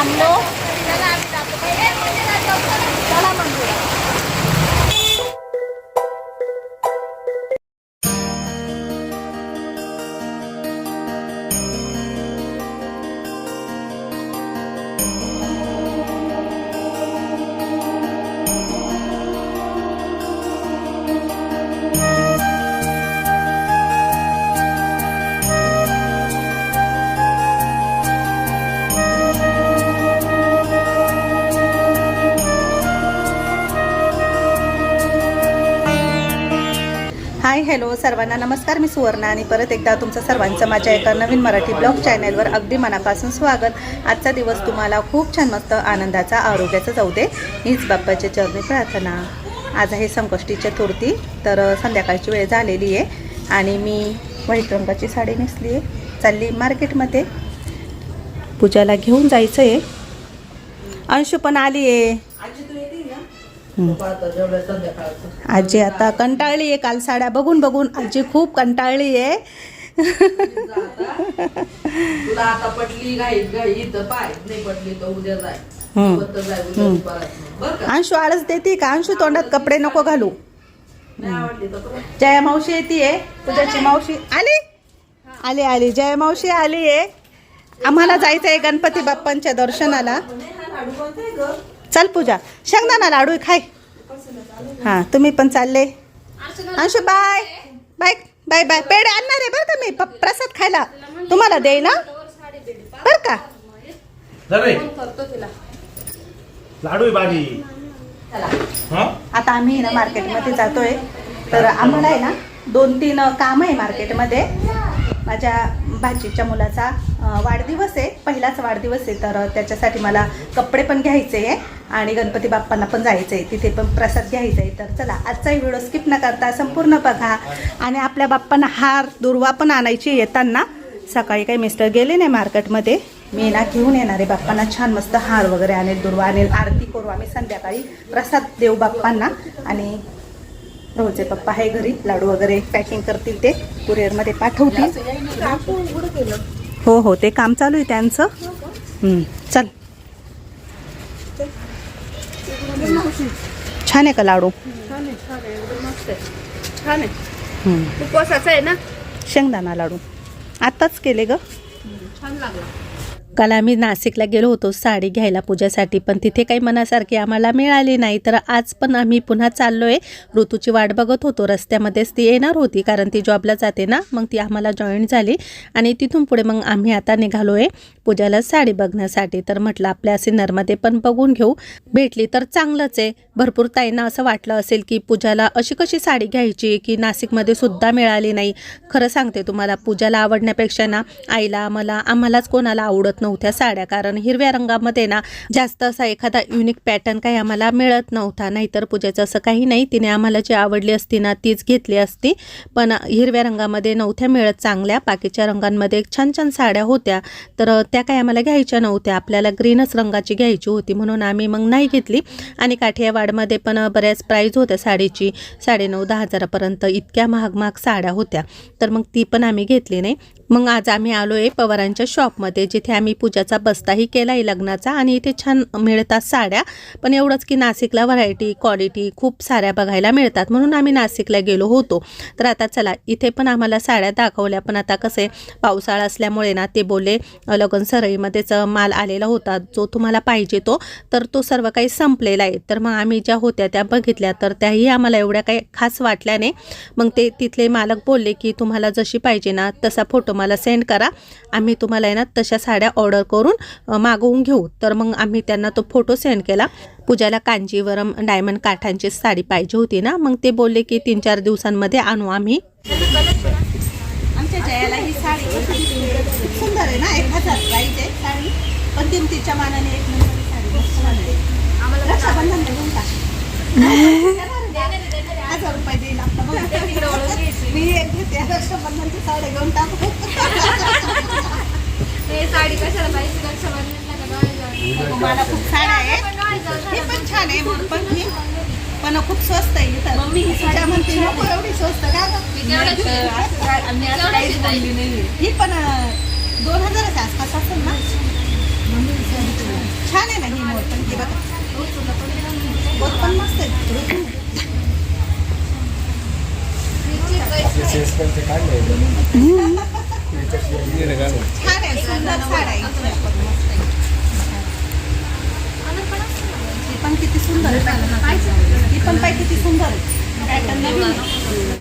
थांबलो चला सर्वांना नमस्कार मी सुवर्णा आणि परत एकदा तुमचं सर्वांचं माझ्या एका नवीन मराठी ब्लॉग चॅनलवर अगदी मनापासून स्वागत. आजचा दिवस तुम्हाला खूप छान मस्त आनंदाचा आरोग्याचा जाऊ दे हीच बाप्पाची चरणी प्रार्थना. आज आहे संकष्टी चतुर्थी तर संध्याकाळची वेळ झालेली आहे आणि मी व्हाईट रंगाची साडी नेसली आहे चालली मार्केटमध्ये. पूजाला घेऊन जायचं आहे अंशू पण आली आहे आजी आता कंटाळली आहे काल साड्या. बघून बघून. आजी खूप कंटाळली आहे. तुला आता पटली पाय. नाही पटली तर उद्या जाय. अंशू आळस देते का? अंशू तोंडात कपडे नको घालू. जया मावशी येते पूजाची मावशी आली? आली आली. जया मावशी आली आहे. आम्हाला जायचं आहे गणपती बाप्पांच्या दर्शनाला. चल पूजा. शेंगदाणा लाडू खाय. हा तुम्ही पण चालले. Anshu bye. Bye bye bye. पेढे आणणार आहे बरं का मी? प- प्रसाद खायला. तुम्हाला देई ना बर का? लाडू आहे हा? आता आम्ही ना मार्केटमध्ये जातोय. तर आम्हाला आहे ना दोन तीन काम आहे मार्केटमध्ये माझ्या भाचीच्या मुलाचा वाढदिवस आहे. पहिलाच वाढदिवस आहे तर त्याच्यासाठी मला कपडे पण घ्यायचे आहे आणि गणपती बाप्पांना पण जायचं आहे. तिथे पण प्रसाद घ्यायचा आहे. तर चला आजचाही व्हिडिओ स्किप न करता संपूर्ण बघा आणि आपल्या बाप्पांना हार दुर्वा पण आणायची येताना. सकाळी काही मिस्टर गेले नाही मार्केटमध्ये. मी ना घेऊन येणार आहे. बाप्पांना छान मस्त हार वगैरे आणेल दुर्वा आणेल आरती करू आम्ही संध्याकाळी. प्रसाद देऊ बाप्पांना आणि रोजे पप्पा आहे घरी लाडू वगैरे पॅकिंग करतील ते कुरिअरमध्ये पाठवतील. हो हो ते काम चालू आहे त्यांचं. चल. छान आहे का लाडू? छान आहे हं, ना? शेंगदाणा लाडू. आत्ताच केले ग. छान लागला. काल आम्ही नाशिकला गेलो होतो साडी घ्यायला पूजासाठी पण तिथे काही मनासारखी आम्हाला मिळाली नाही. तर आज पण आम्ही पुन्हा चाललो आहे ऋतूची वाट बघत होतो. रस्त्यामध्येच ती येणार होती कारण ती जॉबला जाते ना. मग ती आम्हाला जॉईन झाली आणि तिथून पुढे मग आम्ही आता निघालो आहे पूजाला साडी बघण्यासाठी. तर म्हटलं आपल्या सिन्नरमध्ये पण बघून घेऊ. भेटली तर चांगलंच आहे. भरपूर ताईंना असं वाटलं असेल की पूजाला अशी कशी साडी घ्यायची की नाशिकमध्ये सुद्धा मिळाली नाही. खरं सांगते तुम्हाला पूजाला आवडण्यापेक्षा ना आईला मला आम्हालाच कोणाला आवडत नव्हत्या साड्या कारण हिरव्या रंगामध्ये ना जास्त असा एखादा युनिक पॅटर्न काही आम्हाला मिळत नव्हता. नाहीतर पूजेचं असं काही नाही. तिने आम्हाला जी आवडली असती ना तीच घेतली असती. पण हिरव्या रंगामध्ये नव्हत्या मिळत चांगल्या. बाकीच्या रंगांमध्ये छान छान साड्या होत्या. तर त्या काही आम्हाला घ्यायच्या नव्हत्या. आपल्याला ग्रीनच रंगाची घ्यायची होती म्हणून आम्ही मग नाही घेतली. आणि काठियावाडमध्ये पण बऱ्याच प्राईज होत्या साडीची. साडेनऊ दहा हजारापर्यंत इतक्या महाग महाग साड्या होत्या. तर मग ती पण आम्ही घेतली नाही. मग आज आम्ही आलो आहे पवारांच्या शॉपमध्ये जिथे आम्ही पूजाचा बस्ताही केला आहे लग्नाचा आणि इथे छान मिळतात साड्या. पण एवढंच की नाशिकला व्हरायटी क्वालिटी खूप साऱ्या बघायला मिळतात. म्हणून आम्ही नाशिकला गेलो होतो. तर आता चला इथे पण आम्हाला साड्या दाखवल्या. पण आता कसे पावसाळा असल्यामुळे ना ते बोलले लगन सरईमध्येच माल आलेला होता. जो तुम्हाला पाहिजे तो. तर तो सर्व काही संपलेला आहे. तर मग आम्ही ज्या होत्या त्या बघितल्या. तर त्याही आम्हाला एवढ्या काही खास वाटल्या नाही. मग ते तिथले मालक बोलले की तुम्हाला जशी पाहिजे ना तसा फोटो मला सेंड करा. आम्ही तुम्हाला आहे ना तशा साड्या ऑर्डर करून मागवून घेऊ. तर मग आम्ही त्यांना तो फोटो सेंड केला. पूजाला कांजीवरम डायमंड काठांची साडी पाहिजे होती ना मग ते बोलले की तीन चार दिवसांमध्ये आणू आम्ही. आमच्या जयाला ही साडी खूप सुंदर आहे ना एक हजार प्राईज आहे साडी. पण किमतीच्या मानाने एक नंबर साडी मस्त वाटते रक्षाबंधन घेऊन टाक. हजार रुपये देईल आपलं मी एक घेते रक्षाबंधनची साडी घेऊन टाकू. हे साडी कशाला पाहिजे? रक्षाबंधनला खूप आहे. पण हे पण छान आहे पण ही पण खूप स्वस्त आहे इथं. मम्मी, ही साडी तुझ्या म्हणते खूप छान नको एवढी स्वस्त का गं? मी तेवढंच आहे. आम्ही असं तेवढंच काहीच आहे. बोलली नाहीये ही पण दोन हजाराच्या आसपास असेल ना? हे बघा. पण मस्त आहे. छान आहे, सुंदर आहे. पण किती सुंदर ही पण पाय किती सुंदर आहे.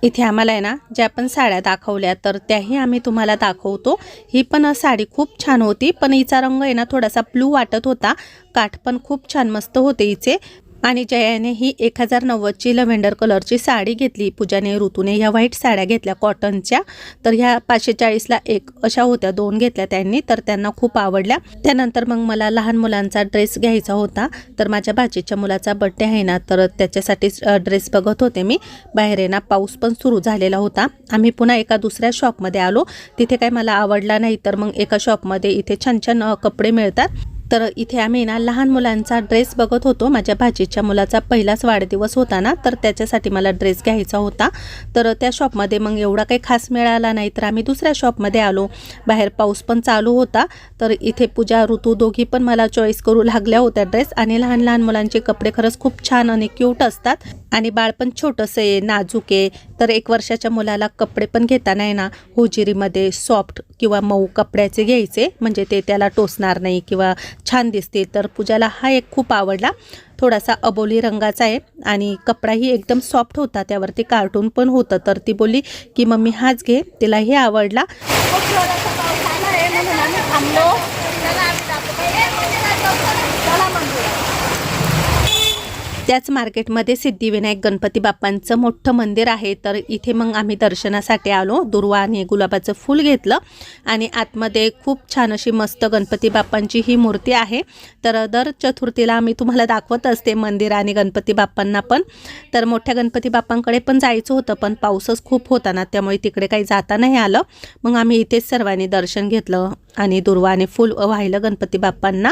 इथे आम्हाला आहे ना ज्या पण साड्या दाखवल्या तर त्याही आम्ही तुम्हाला दाखवतो ही पण साडी खूप छान होती पण हिचा रंग आहे ना थोडासा ब्लू वाटत होता काठ पण खूप छान मस्त होते हिचे आणि जयाने ही एक हजार नव्वदची लव्हेंडर कलरची साडी घेतली. पूजाने ऋतूने ह्या व्हाईट साड्या घेतल्या कॉटनच्या तर ह्या पाचशे चाळीसला एक अशा होत्या दोन घेतल्या त्यांनी. तर त्यांना खूप आवडल्या. त्यानंतर मग मला लहान मुलांचा ड्रेस घ्यायचा होता. तर माझ्या भाचीच्या मुलाचा बड्डे आहे ना तर त्याच्यासाठी ड्रेस बघत होते मी. बाहेर आहे ना पाऊस पण सुरू झालेला होता. आम्ही पुन्हा एका दुसऱ्या शॉपमध्ये आलो. तिथे काय मला आवडला नाही तर मग एका शॉपमध्ये इथे छान छान कपडे मिळतात. तर इथे आम्ही ना लहान मुलांचा ड्रेस बघत होतो. माझ्या भाजीच्या मुलाचा पहिलाच वाढदिवस होता ना तर त्याच्यासाठी मला ड्रेस घ्यायचा होता. तर त्या शॉपमध्ये मग एवढा काही खास मिळाला नाही तर आम्ही दुसऱ्या शॉपमध्ये आलो. बाहेर पाऊस पण चालू होता. तर इथे पूजा ऋतू दोघी पण मला चॉईस करू लागल्या होत्या ड्रेस आणि लहान लहान मुलांचे कपडे खरंच खूप छान आणि क्यूट असतात. आणि बाळ पण छोटंसं आहे नाजूक आहे. तर एक वर्षाच्या मुलाला कपडे पण घेताना आहे ना होजिरीमध्ये सॉफ्ट किंवा मऊ कपड्याचे घ्यायचे. म्हणजे ते त्याला टोचणार नाही किंवा छान दिसते. तर पूजाला हा एक खूप आवडला. थोडासा अबोली रंगाचा आहे आणि कपडाही एकदम सॉफ्ट होता. त्यावरती कार्टून पण होतं. तर ती बोलली की मम्मी हाच घे. तिला हे आवडला खूप जोराचा पाऊस आला आहे म्हणून आम्ही थांबलो चला आम्ही जातो. ए, मंदिरात जाऊ. चला मंदिरात. त्याच मार्केटमध्ये सिद्धिविनायक गणपती बाप्पांचं मोठं मंदिर आहे. तर इथे मग आम्ही दर्शनासाठी आलो. दुर्वा आणि गुलाबाचं फूल घेतलं आणि आतमध्ये खूप छान अशी मस्त गणपती बाप्पांची ही मूर्ती आहे. तर दर चतुर्थीला आम्ही तुम्हाला दाखवत असते मंदिर आणि गणपती बाप्पांना पण. तर मोठ्या गणपती बाप्पांकडे पण जायचं होतं पण पाऊसच खूप होता ना त्यामुळे तिकडे काही जाता नाही आलं. मग आम्ही इथेच सर्वांनी दर्शन घेतलं आणि दुर्वा आणि फूल वाहिलं गणपती बाप्पांना.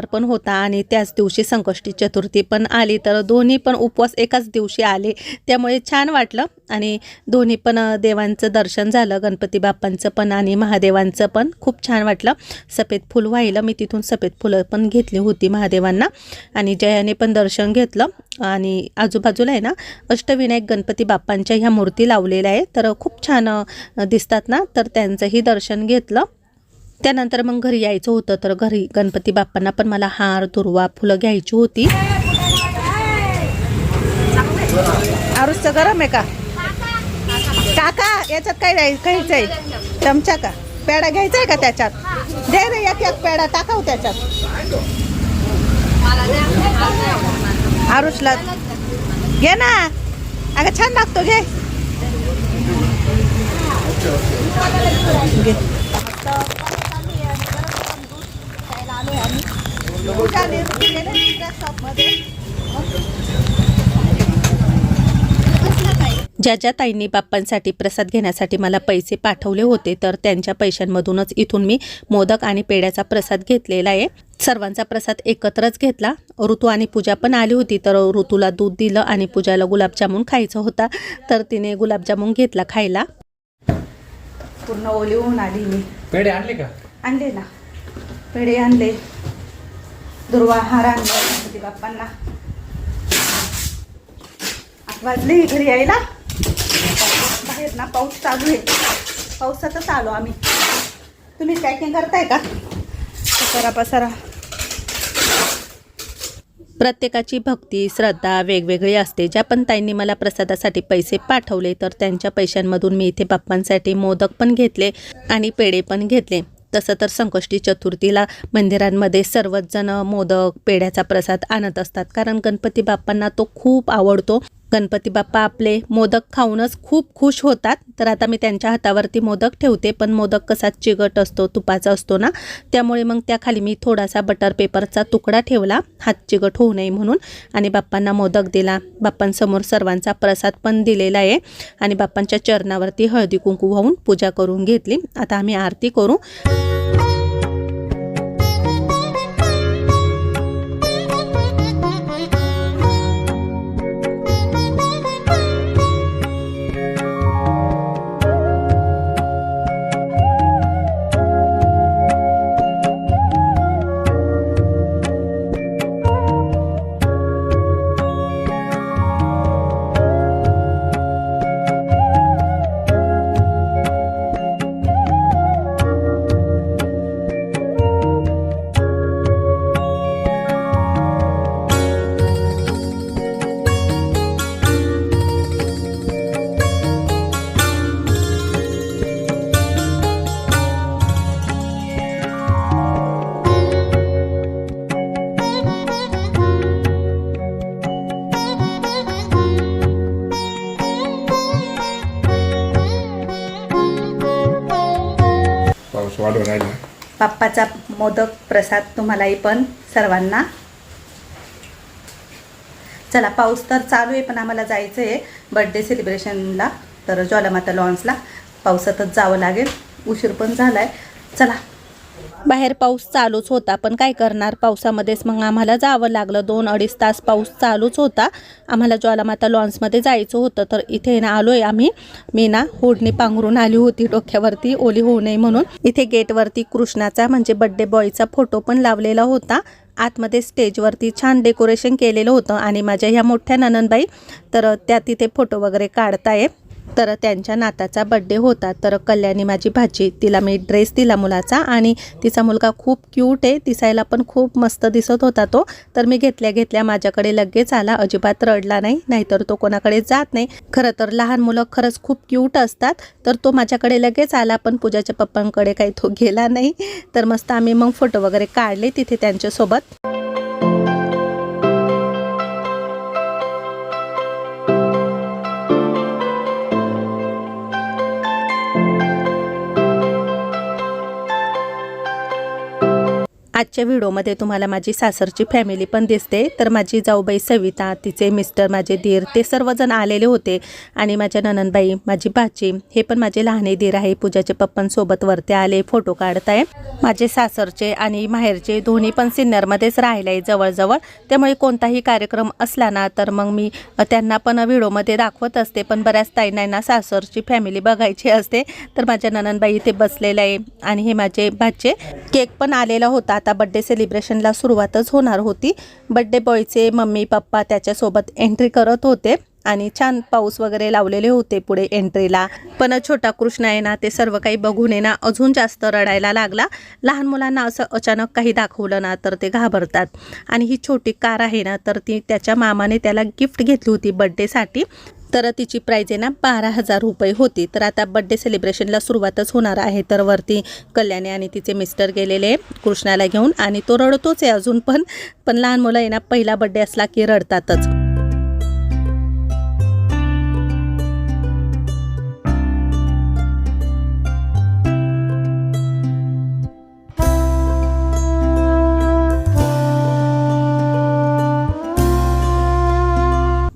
सोमवार पण होता आणि त्याच दिवशी संकष्टी चतुर्थी पण आली. तर दोन्ही पण उपवास एकाच दिवशी आले. त्यामुळे छान वाटलं. आणि दोन्ही पण देवांचं दर्शन झालं. गणपती बाप्पांचं पण आणि महादेवांचं पण खूप छान वाटलं. सफेद फुल वाहिलं मी तिथून सफेद फुलं पण घेतली होती महादेवांना. आणि जयाने पण दर्शन घेतलं. आणि आजूबाजूला आहे ना अष्टविनायक गणपती बाप्पांच्या ह्या मूर्ती लावलेल्या आहे तर खूप छान दिसतात ना? तर त्यांचंही दर्शन घेतलं. त्यानंतर मग घरी यायचं होतं तर घरी गणपती बाप्पांना पण मला हार दुर्वा फुलं घ्यायची होती. आरुसचं गरम आहे का? काका याच्यात काय घ्यायचं आहे. चमचा का? पेडा घ्यायचा आहे का त्याच्यात? दे रे एक एक पेडा टाकाव त्याच्यात. आरुषला घे ना. अगं छान लागतो घे. घे. गेले शॉपमध्ये. ज्या ज्या ताईंनी बाप्पांसाठी प्रसाद घेण्यासाठी मला पैसे पाठवले होते तर त्यांच्या पैशांमधूनच इथून मी मोदक आणि पेड्याचा प्रसाद घेतलेला आहे. सर्वांचा प्रसाद एकत्रच घेतला. ऋतू आणि पूजा पण आली होती तर ऋतूला दूध दिलं आणि पूजाला गुलाबजामुन खायचा होता तर तिने गुलाबजामुन घेतला खायला. पूर्ण ओली होऊन आली मी. पेढे आणले का? आणले ना. पेढे आणले. दुर्वा हार गणपती बाप्पांना. वाजले घरी यायला. बाहेर ना पाऊस चालू आहे. पावसातच आलो आम्ही. तुम्ही पॅकिंग करताय का? पसारा पसारा. प्रत्येकाची भक्ती श्रद्धा वेगवेगळी असते. ज्या पण ताईंनी मला प्रसादासाठी पैसे पाठवले तर त्यांच्या पैशांमधून मी इथे बाप्पांसाठी मोदक पण घेतले आणि पेढे पण घेतले. तसं तर संकष्टी चतुर्थीला मंदिरांमध्ये सर्वच जण मोदक पेढ्याचा प्रसाद आणत असतात. कारण गणपती बाप्पांना तो खूप आवडतो. गणपती बाप्पा आपले मोदक खाऊनच खूप खुश होतात. तर आता मी त्यांच्या हातावरती मोदक ठेवते पण मोदक कसा चिकट असतो तुपाचा असतो ना त्यामुळे मग त्याखाली मी थोडासा बटर पेपरचा तुकडा ठेवला. हात चिकट होऊ नये म्हणून. आणि बाप्पांना मोदक दिला. बाप्पांसमोर सर्वांचा प्रसाद पण दिलेला आहे. आणि बाप्पांच्या चरणावरती हळदी कुंकू वाहून पूजा करून घेतली. आता आम्ही आरती करू. वाढून राहिला बाप्पाचा मोदक प्रसाद तुम्हालाही पण सर्वांना. चला पाऊस तर चालू आहे पण आम्हाला जायचं आहे बड्डे सेलिब्रेशनला तर ज्वालामाता लॉन्सला पावसातच जावं लागेल. उशीर पण झाला आहे चला बाहेर पाऊस चालूच होता पण काय करणार? पावसामध्येच मग आम्हाला जावं लागलं. दोन अडीच तास पाऊस चालूच होता. आम्हाला ज्वालामाता लॉन्समध्ये जायचं होतं तर इथे ना आलो आहे आम्ही. मी ना होडणी पांघरून आली होती डोक्यावरती ओली होऊ नये म्हणून. इथे गेटवरती कृष्णाचा म्हणजे बड्डे बॉयचा फोटो पण लावलेला होता. आतमध्ये स्टेजवरती छान डेकोरेशन केलेलं होतं. आणि माझ्या ह्या मोठ्या ननंदबाई तर त्या तिथे फोटो वगैरे काढताय तर त्यांच्या नाताचा बड्डे होता. तर कल्याणी माझी भाची तिला मी ड्रेस दिला मुलाचा आणि तिचा मुलगा खूप क्यूट आहे. दिसायला पण खूप मस्त दिसत होता तो. तर मी घेतल्या घेतल्या माझ्याकडे लगेच आला. अजिबात रडला नाही नाहीतर तो कोणाकडे जात नाही. खरं तर लहान मुलं खरंच खूप क्यूट असतात. तर तो माझ्याकडे लगेच आला पण पूजाच्या पप्पांकडे काही तो गेला नाही. तर मस्त आम्ही मग फोटो वगैरे काढले तिथे त्यांच्यासोबत. आजच्या व्हिडिओमध्ये तुम्हाला माझी सासरची फॅमिली पण दिसते. तर माझी जाऊबाई सविता तिचे मिस्टर माझे दीर ते सर्वजण आलेले होते. आणि माझ्या ननंदबाई माझी भाची हे पण माझे लहाने दीर आहे. पूजाचे पप्पांसोबत वरती आले फोटो काढताय. माझे सासरचे आणि माहेरचे दोन्ही पण सिन्नरमध्येच राहिले आहे जवळजवळ. त्यामुळे कोणताही कार्यक्रम असला ना तर मग मी त्यांना पण व्हिडिओमध्ये दाखवत असते. पण बऱ्याच ताईंना सासरची फॅमिली बघायची असते. तर माझ्या ननंदबाई इथे बसलेलं आहे. आणि हे माझे भाचे. केक पण आलेला होता आता बड्डे सेलिब्रेशनला सुरुवातच होणार होती. बड्डे बॉयचे मम्मी पप्पा त्याच्यासोबत एंट्री करत होते आणि छान पाऊस वगैरे लावलेले होते पुढे एंट्रीला पण छोटा कृष्ण आहे ना ते सर्व काही बघून आहे ना अजून जास्त रडायला लागला. लहान मुलांना असं अचानक काही दाखवलं ना तर ते घाबरतात. आणि ही छोटी कार आहे ना तर ती त्याच्या मामाने त्याला गिफ्ट घेतली होती बड्डेसाठी तर तिची प्राईज आहे ना बारा हजार रुपये होती. तर आता बड्डे सेलिब्रेशनला सुरुवातच होणार आहे. तर वरती कल्याणी आणि तिचे मिस्टर गेलेले कृष्णाला घेऊन. आणि तो रडतोच आहे अजून पण. पण लहान मुलं आहे ना पहिला बड्डे असला की रडतातच.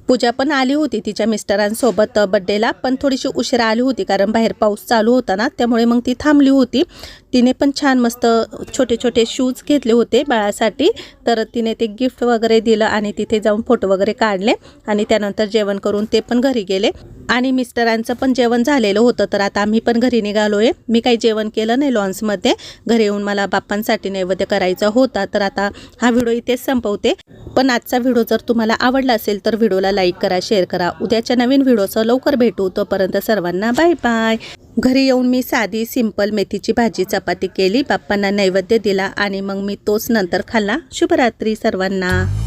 पूजा पण आली होती तिच्या मिस्टरांसोबत बड्डेला पण थोडीशी उशिरा आली होती कारण बाहेर पाऊस चालू होता ना त्यामुळे मग ती थांबली होती. तिने पण छान मस्त छोटे छोटे शूज घेतले होते बाळासाठी तर तिने ते गिफ्ट वगैरे दिलं आणि तिथे जाऊन फोटो वगैरे काढले आणि त्यानंतर जेवण करून ते पण घरी गेले. आणि मिस्टरांचं पण जेवण झालेलं होतं तर आता आम्ही पण घरी निघालो आहे मी काही जेवण केलं नाही लॉन्समध्ये. घरी येऊन मला बाप्पांसाठी नैवेद्य करायचा होता तर आता हा व्हिडिओ इथेच संपवते. पण आजचा व्हिडिओ जर तुम्हाला आवडला असेल तर व्हिडिओला लाईक करा शेअर करा. उद्याच्या नवीन व्हिडिओचं लवकर भेटू. तोपर्यंत सर्वांना बाय बाय घरी येऊन मी साधी सिंपल मेथीची भाजी चपाती केली. बाप्पांना नैवेद्य दिला आणि मग मी तोच नंतर खाल्ला. शुभरात्री सर्वांना.